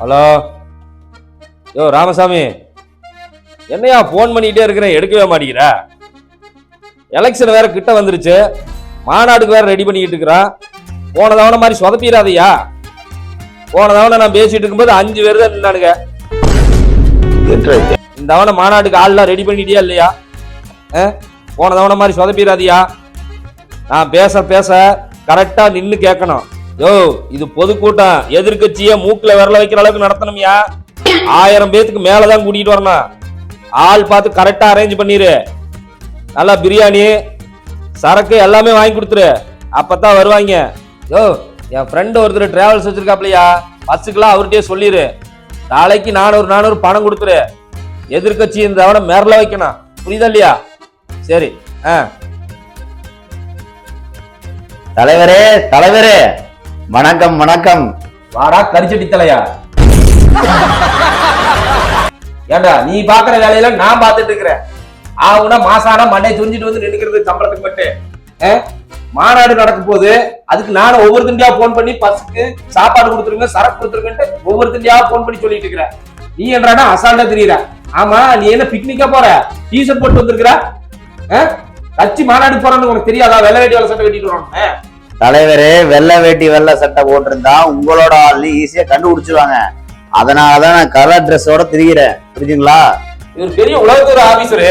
Hello? யோ ராமசாமி. என்னையா phone பண்ணிக்கிட்டே இருக்கிறேன் எடுக்கவே மாட்டேங்கிற. எலெக்ஷன் வேற கிட்ட வந்துருச்சு. மாநாடுக்கு வேற ரெடி பண்ணிக்கிட்டு இருக்கிறான் போன தவணை மாதிரி சொதப்பிடாதயா. போன தவணை நான் பேசிட்டு இருக்கும்போது அஞ்சு பேர் தான் நின்னானுங்க. இந்த தவணை மாநாட்டுக்கு ஆள்லாம் ரெடி பண்ணிட்டியா இல்லையா? ஆ? போன தவணை மாதிரி சொதப்பிடாதியா. நான் பேச பேச கரெக்டாக நின்று கேட்கணும். யோ இது பொதுக்கூட்டம். எதிர்க்கட்சிய மூக்கில் விரல வைக்கிற அளவுக்கு நடத்தணும்யா? ஆயிரம் பேத்துக்கு மேலதான் கூட்டிட்டு வரணும். ஆள் பார்த்து கரெக்டா அரேஞ்ச் பண்ணிரு. நல்லா பிரியாணி சரக்கு எல்லாமே வாங்கி கொடுத்துரு. அப்பதான் வருவாங்க. யோ என் ஃப்ரெண்டு ஒருத்தர் டிராவல்ஸ் வச்சிருக்காப்லையா? பஸ்ஸுக்கெல்லாம் அவர்கிட்டயே சொல்லிடு நாளைக்கு நானூறு நானூறு பணம் கொடுத்துரு. எதிர்க்கட்சி இந்த அவனை மிரல வைக்கணும். புரியுதா இல்லையா? சரி ஆ. தலைவரே தலைவரே. வணக்கம் வணக்கம். வாடா கரிச்சட்டி தலையா? ஏண்டா நீ பாக்குற வேலையில நான் பாத்துட்டு இருக்கிறேன். ஆகுனா மாசானா மண்டை துணிஞ்சிட்டு வந்து நின்னுக்கிறது சம்பளத்துக்கு மட்டும். மாநாடு நடக்கும் போது அதுக்கு நானும் ஒவ்வொரு தண்டியா போன் பண்ணி பசுக்கு சாப்பாடு கொடுத்துருங்க சரக்கு கொடுத்துருங்கன்ட்டு ஒவ்வொரு திண்டியா போன் பண்ணி சொல்லிட்டு இருக்கிறேன். நீ என்றானா அசால்ட்டா தெரியுற ஆமா நீ என்ன பிக்னிக்கா போற? டிஷர்ட் போட்டு வந்திருக்கிற? கட்சி மாநாடு போறான்னு உனக்கு தெரியாதா? வெள்ளை வேட்டி வேலை சட்டை கட்டிட்டு வரணும் தலைவரே வெள்ளை வேட்டி வெள்ளை சட்டை போட்டிருந்தா உங்களோட ஆள்னு ஈஸியா கண்டுபிடிச்சிருவாங்க. அதனாலதான் நான் கலர் ட்ரெஸ்ஸோட திரிகிறேன் புரியுதுங்களா இவர் பெரிய உலகத்தூர் ஆபீசரு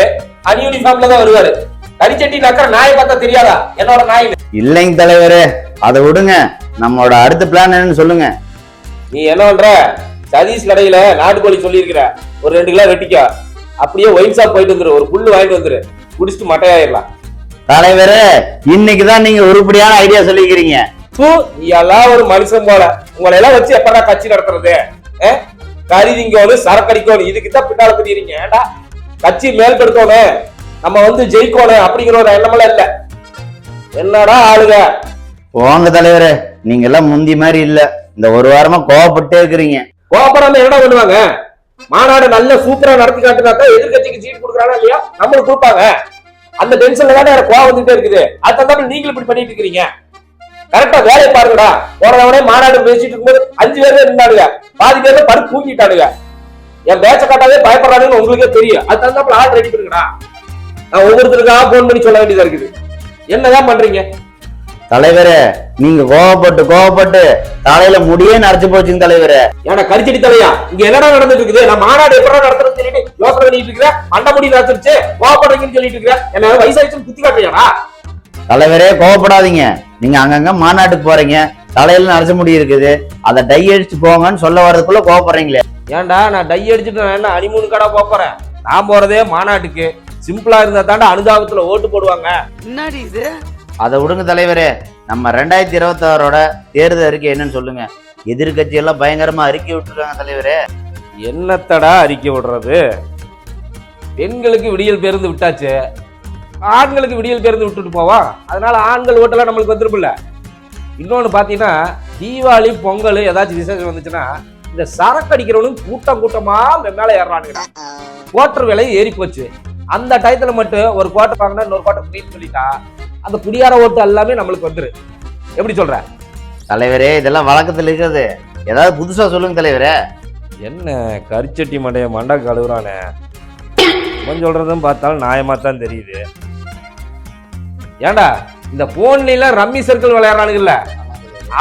அன்யூனிஃபார்ம்ல தான் வருவாரு. கரிச்சட்டி நக்கற நாயை பார்த்தா தெரியாதா? என்னோட நாய் இல்லைங்க தலைவரே அதை விடுங்க. நம்மளோட அடுத்த பிளான் என்னன்னு சொல்லுங்க. நீ என்ன பண்ற? சதீஷ் கடையில நாட்டுக்கோழி சொல்லியிருக்கிற. ஒரு ரெண்டு கிலோ வெட்டிக்கோ. அப்படியே ஒயின் ஷாப் போயிட்டு வந்துரு. ஒரு புல்லு வாங்கிட்டு வந்துரு. குடிச்சிட்டு மட்டையாயிரலாம். தலைவரே இன்னைக்கு தான் நீங்க உருப்படியான ஐடியா சொல்லிக்கிறீங்க. எல்லாம் ஒரு மனுஷன் போல. உங்களை எல்லாம் வச்சு எப்படா கட்சி நடத்துறது? திங்கோனு சரக்கடிக்கோனு இதுக்கு தான் பின்னால தெரியுறீங்க ஏண்டா? கட்சி மேல்படுத்தணும். நம்ம வந்து ஜெயிக்கணும் அப்படிங்கிற ஒரு எண்ணமெல்லாம் இல்ல. என்னடா ஆளுங்க போங்க தலைவரே நீங்க எல்லாம் முந்தி மாதிரி இல்ல. இந்த ஒரு வாரமா கோவப்பட்டே இருக்கிறீங்க. கோபப்படாம என்ன பண்ணுவாங்க? மாநாடு நல்ல சூப்பரா நடத்தி காட்டுனாக்கா எதிர்கட்சிக்கு சீட் கொடுக்குறானா இல்லையா? நம்மளுக்கு கொடுப்பாங்க அந்த டென்ஷன்ல தானே எனக்கு கோவம் வந்துட்டே இருக்குது. அது தந்தாப்புல நீங்களும் இப்படி பண்ணிட்டு இருக்கிறீங்க. கரெக்டா வேலையை பாருங்கடா. போனவனே மாநாடு பேசிட்டு இருக்கும்போது அஞ்சு பேர் தான் நின்னானுங்க பாதி பேர் படுத்து தூங்கிட்டானுங்க. என் பேச்ச காட்டாவே பயப்படுறானுன்னு உங்களுக்கே தெரியும். அது தந்தாப்புல ஆள் ரெடி பண்ணுங்கடா. நான் ஒவ்வொருத்தருக்காக போன் பண்ணி சொல்ல வேண்டியதா இருக்குது. என்னதான் பண்றீங்க? தலைவரே நீங்க கோவப்பட்டு கோவப்பட்டு தலையில முடியே நரைச்சு போச்சுங்க தலைவரே. ஏன்னா கரிச்சடி தலையா? இங்க என்னடா நடந்துட்டு இருக்குது? நான் மாநாடு எப்படா நடத்துறதுன்னு சொல்லிட்டு பண்ணிட்டு இருக்கிறேன் மண்டை முடி நடத்துருச்சு கோவப்படுறீங்கன்னு சொல்லிட்டு இருக்கிறேன் என்ன வயசாயிடுச்சுன்னு குத்தி காட்டுறியாடா? தலைவரே கோவப்படாதீங்க. நீங்க அங்கங்க மாநாட்டுக்கு போறீங்க. தலையில நரைச்ச முடி இருக்குது. அதை டை அடிச்சு போங்கன்னு சொல்ல வர்றதுக்குள்ள கோவப்படுறீங்களே. ஏன்டா நான் டை அடிச்சுட்டு நான் என்ன அனிமூன் கடை போறேன்? நான் போறதே மாநாட்டுக்கு. சிம்பிளா இருந்தா தாண்டா அனுதாபத்துல ஓட்டு போடுவாங்க. என்னடி இது? அதை விடுங்க தலைவரே. நம்ம ரெண்டாயிரத்தி இருபத்தாறோட தேர்தல் அறிக்கை என்னன்னு சொல்லுங்க. எதிர்கட்சி எல்லாம் பயங்கரமா அறிக்கை விட்டுருக்காங்க தலைவரே. என்னத்தடா அறிக்கை விடுறது? பெண்களுக்கு விடியல் பேருந்து விட்டாச்சு ஆண்களுக்கு விடியல் பேருந்து விட்டுட்டு போவான் அதனால ஆண்கள் ஓட்டெல்லாம் நம்மளுக்கு வந்துருமில்ல இன்னொன்று பார்த்தீங்கன்னா தீபாவளி பொங்கல் ஏதாச்சும் விசேஷம் வந்துச்சுன்னா இந்த சரக்கு அடிக்கிறவனும் கூட்டம் கூட்டமா மே- மேலே ஏறானுங்கடா குவார்டர் விலை ஏறி போச்சு. அந்த டயத்துல மட்டும் ஒரு குவார்டர் வாங்கினா இன்னொரு குவார்டர் ஃப்ரீன்னு சொல்லிட்டா அந்த குடியார ஓட்டு எல்லாமே நம்மளுக்கு வந்துரு. எப்படி சொல்ற? தலைவரே இதெல்லாம் வழக்கத்துல இருக்கிறது ஏதாவது புதுசா சொல்லுங்க தலைவரே. என்ன கரிச்சட்டி மண்டைய மண்டை கழுவுறானே. அவன் சொல்றதும் பார்த்தாலும் நியாயமா தான் தெரியுது. ஏன்டா இந்த போன்ல ரம்மி சர்க்கிள் விளையாடுறானுங்கல்ல?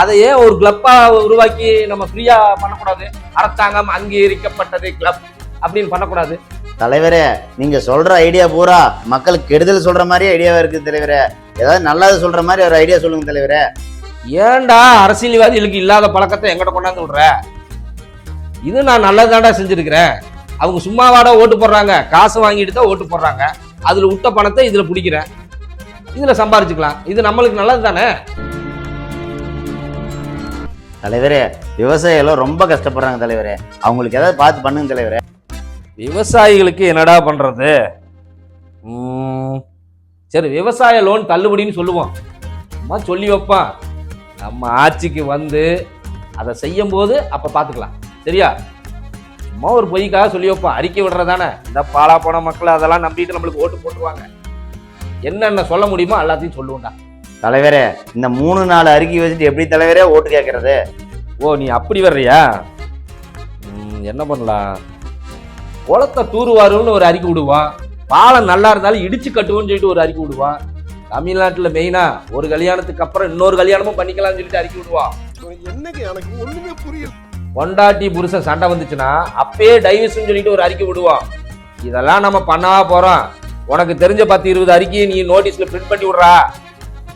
அதை ஏன் ஒரு கிளப்பா உருவாக்கி நம்ம ஃப்ரீயா பண்ணக்கூடாது. அரசாங்கம் அங்கீகரிக்கப்பட்டது கிளப் அப்படின்னு பண்ணக்கூடாது. தலைவரே நீங்க சொல்ற ஐடியா பூரா மக்களுக்கு கெடுதல் சொல்ற மாதிரி ஐடியாவா இருக்கு தலைவரே. ஏதாவது நல்லது சொல்ற மாதிரி ஒரு ஐடியா சொல்லுங்க தலைவரே. ஏன்டா அரசியல்வாதிகளுக்கு இல்லாத பழக்கத்தை எங்கிட்ட கொண்டாந்து விடுற? இது நான் நல்லதாண்டா செஞ்சிருக்கிறேன். அவங்க சும்மாவாடா ஓட்டு போடுறாங்க. காசு வாங்கிட்டு தான் ஓட்டு போடுறாங்க. அதுல விட்ட பணத்தை இதுல பிடிக்கிறேன். இதுல சம்பாரிச்சுக்கலாம். இது நம்மளுக்கு நல்லது தானே? தலைவரே விவசாயிகளும் ரொம்ப கஷ்டப்படுறாங்க தலைவரே. அவங்களுக்கு ஏதாவது பார்த்து பண்ணுங்க தலைவரே. விவசாயிகளுக்கு என்னடா பண்றது? ம், சரி விவசாய லோன் தள்ளுபடின்னு சொல்லுவோம். சும்மா சொல்லி வைப்பான் நம்ம ஆட்சிக்கு வந்து அதை செய்யும் போது அப்ப பாத்துக்கலாம் சரியா? சும்மா ஒரு பொய்க்காக சொல்லி வைப்பான் அறிக்கை விடுறதானே இந்த பாலா போன மக்கள் அதெல்லாம் நம்பிட்டு நம்மளுக்கு ஓட்டு போட்டுருவாங்க. என்னென்ன சொல்ல முடியுமோ எல்லாத்தையும் சொல்லுவோம்டா. தலைவரே இந்த மூணு நாலு அறிக்கை வச்சுட்டு எப்படி தலைவரே ஓட்டு கேட்கறது? ஓ நீ அப்படி வர்றியா? என்ன பண்ணலாம்? குளத்தை தூருவாருன்னு ஒரு அறிக்கை விடுவான். பாலம் நல்லா இருந்தாலும் இடிச்சு கட்டுவோம்னு சொல்லிட்டு ஒரு அறிக்கை விடுவான். தமிழ்நாட்டுல மெயினா ஒரு கல்யாணத்துக்கு அப்புறம் இன்னொரு கல்யாணமும் பண்ணிக்கலாம்னு சொல்லிட்டு அறிக்கை விடுவான். என்னங்க எனக்கு ஒண்ணுமே புரியல. பொண்டாட்டி புருஷன் சண்டை வந்துச்சுன்னா அப்பயே டைவர்ஸ்னு சொல்லிட்டு ஒரு அறிக்கை விடுவான். இதெல்லாம் நம்ம பண்ணவா போறோம். உனக்கு தெரிஞ்ச பத்து இருபது அறிக்கையை நீ நோட்டீஸ்ல பிரிண்ட் பண்ணி விடுறா.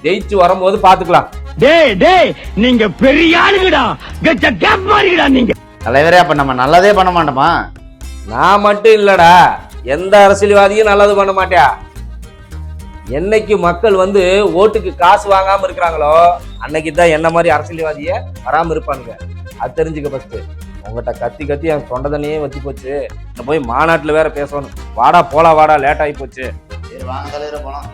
ஜெயிச்சு வரும்போது பாத்துக்கலாம். டேய் டேய் நீங்க பெரிய ஆளுங்கடா. கெட்ட கேப் நீங்க. தலைவரே அப்ப நம்ம நல்லதே பண்ண மாட்டோமா? நான் மட்டும் இல்லடா. எந்த அரசியல்வாதியும் நல்லது பண்ண மாட்டியா என்னைக்கு மக்கள் வந்து ஓட்டுக்கு காசு வாங்காம இருக்கிறாங்களோ அன்னைக்கு தான் என்ன மாதிரி அரசியல்வாதிய வராம இருப்பானுங்க. அது தெரிஞ்சுக்க ஃபஸ்ட்டு உங்கள்கிட்ட கத்தி கத்தி என் தொண்டை தண்ணியே வச்சு போச்சு. இந்த போய் மாநாட்டில் வேற பேசணும். வாடா போலா வாடா லேட் ஆகி போச்சு. சரி வாங்க தலைவரை போலாம்.